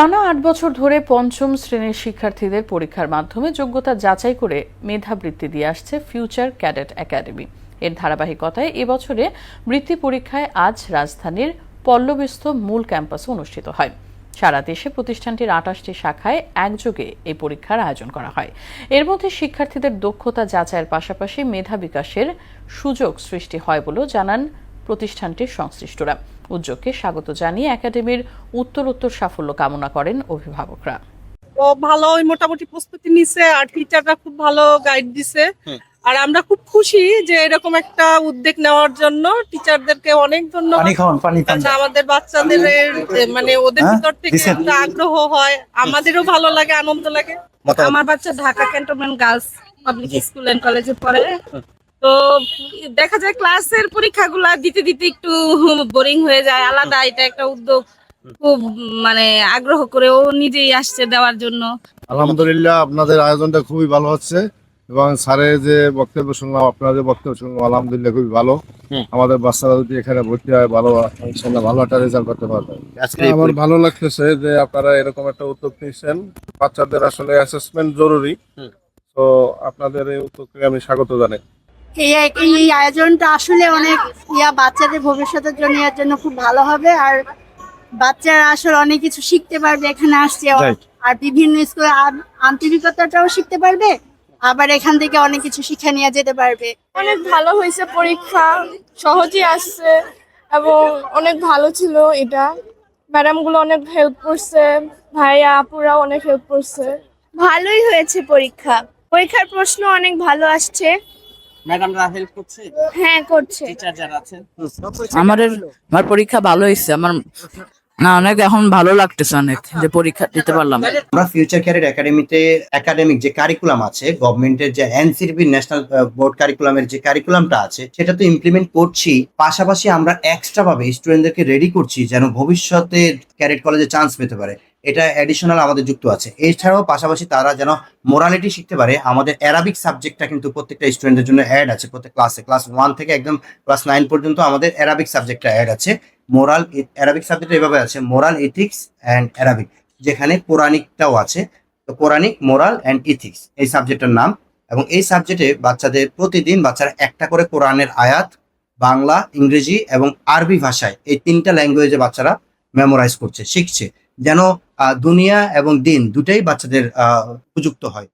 টানা আট বছর ধরে পঞ্চম শ্রেণির শিক্ষার্থীদের পরীক্ষার মাধ্যমে যোগ্যতা যাচাই করে মেধাবৃত্তি দিয়ে আসছে ফিউচার ক্যাডেট একাডেমি এর ধারাবাহিকতায় এবছরে বৃত্তি পরীক্ষায় আজ রাজধানীর পল্লবস্থ মূল ক্যাম্পাসে অনুষ্ঠিত হয়। সারা দেশে প্রতিষ্ঠানটির আটাশটি শাখায় একযোগে এই পরীক্ষার আয়োজন করা হয়। এর মধ্যে শিক্ষার্থীদের দক্ষতা যাচাইয়ের পাশাপাশি মেধা বিকাশের সুযোগ সৃষ্টি হয় বলেও জানান প্রতিষ্ঠানটির সংশ্লিষ্টরা। উদ্যোগকে স্বাগত জানিয়ে একাডেমির উত্তরোত্তর সাফল্য কামনা করেন অভিভাবকরা। ও ভালো মোটামুটি প্রস্তুতি নিছে আর টিচাররা খুব ভালো গাইড দিছে। আর আমরা খুব খুশি যে এরকম একটা উদ্যোগ নেওয়ার জন্য টিচারদেরকে অনেক ধন্যবাদ। পানি খাওয়ান পানি খান। আচ্ছা, আমাদের বাচ্চাদের মানে ওদের হ্যাঁ? ভিতর থেকে একটা আগ্রহ হয় আমাদেরও ভালো লাগে আনন্দ লাগে। আমার বাচ্চা Dhaka cantonment girls public school and কলেজে পড়ে। তো দেখা যায় ক্লাসের পরীক্ষাগুলা দিতে দিতে একটু বোরিং হয়ে যায়। আলাদা এটা একটা উদ্যোগ খুব মানে আগ্রহ করে ও নিজেই আসছে দেওয়ার জন্য। আলহামদুলিল্লাহ আপনাদের আয়োজনটা খুবই ভালো হচ্ছে এবং স্যারের যে বক্তব্য শুনলাম আপনাদের বক্তব্য শুনলাম আলহামদুলিল্লাহ খুবই ভালো। আমাদের বাচ্চারা যদি এখানে ভর্তি হয় ভালো ইনশাল্লাহ ভালো একটা রেজাল্ট করতে পারবে। আজকে আমার ভালো লাগতেছে যে আপনারা এরকম একটা উদ্যোগ নিচ্ছেন বাচ্চাদের আসলে অ্যাসেসমেন্ট জরুরি। তো আপনাদের এই উদ্যোগকে আমি স্বাগত জানাই। এই এই আয়োজনটা আসলে অনেক ইয়া বাচ্চাদের ভবিষ্যতের জন্য এর জন্য খুব ভালো হবে। আর বাচ্চারা আসলে অনেক কিছু শিখতে পারবে এখানে আসছে. আর বিভিন্ন স্কুলে আন্তরিকতাটাও শিখতে পারবে। আবার এখান থেকে অনেক কিছু শিক্ষা নিয়ে যেতে পারবে। অনেক ভালো হয়েছে পরীক্ষা সহজে আসছে এবং অনেক ভালো ছিল এটা। ম্যাডামগুলো অনেক হেল্প করছে ভাইয়া আপুরা অনেক হেল্প করছে। ভালোই হয়েছে পরীক্ষা। পরীক্ষার প্রশ্ন অনেক ভালো আসছে। ম্যাডামরা হেল্প করছে? হ্যাঁ করছে। টিচার যারা আছেন? আমাদের আমার পরীক্ষা ভালো হয়েছে আমার না অনেক এখন ভালো লাগতেছে অনেক যে পরীক্ষা দিতে পারলাম। আমরা ফিউচার ক্যারিয়ার একাডেমিতে একাডেমিক যে কারিকুলাম আছে গভর্নমেন্টের যে এনসিবি ন্যাশনাল বোর্ড কারিকুলামের যে কারিকুলামটা আছে সেটা তো ইমপ্লিমেন্ট করছি। পাশাপাশি আমরা এক্সট্রা ভাবে স্টুডেন্টদেরকে রেডি করছি যেন ভবিষ্যতে ক্যারেট কলেজে চান্স পেতে পারে। এটা অ্যাডিশনাল আমাদের যুক্ত আছে। এছাড়াও পাশাপাশি তারা যেন মোরালিটি শিখতে পারে, আমাদের অ্যারাবিক সাবজেক্টটা কিন্তু প্রত্যেকটা স্টুডেন্টের জন্য অ্যাড আছে, প্রত্যেক ক্লাসে ক্লাস ওয়ান থেকে একদম ক্লাস নাইন পর্যন্ত আমাদের অ্যারাবিক সাবজেক্টটা অ্যাড আছে। মোরাল অ্যারাবিক সাবজেক্ট এভাবে আছে মোরাল ইথিক্স অ্যান্ড অ্যারাবিক যেখানে পৌরাণিকটাও আছে। তো পৌরাণিক মোরাল অ্যান্ড ইথিক্স এই সাবজেক্টের নাম। এবং এই সাবজেক্টে বাচ্চাদের প্রতিদিন বাচ্চারা একটা করে কোরআনের আয়াত, বাংলা, ইংরেজি এবং আরবি ভাষায় এই তিনটা ল্যাঙ্গুয়েজে বাচ্চারা মেমোরাইজ করছে, শিখছে। যেন দুনিয়া এবং দিন দুটাই বাচ্চাদের উপযুক্ত হয়।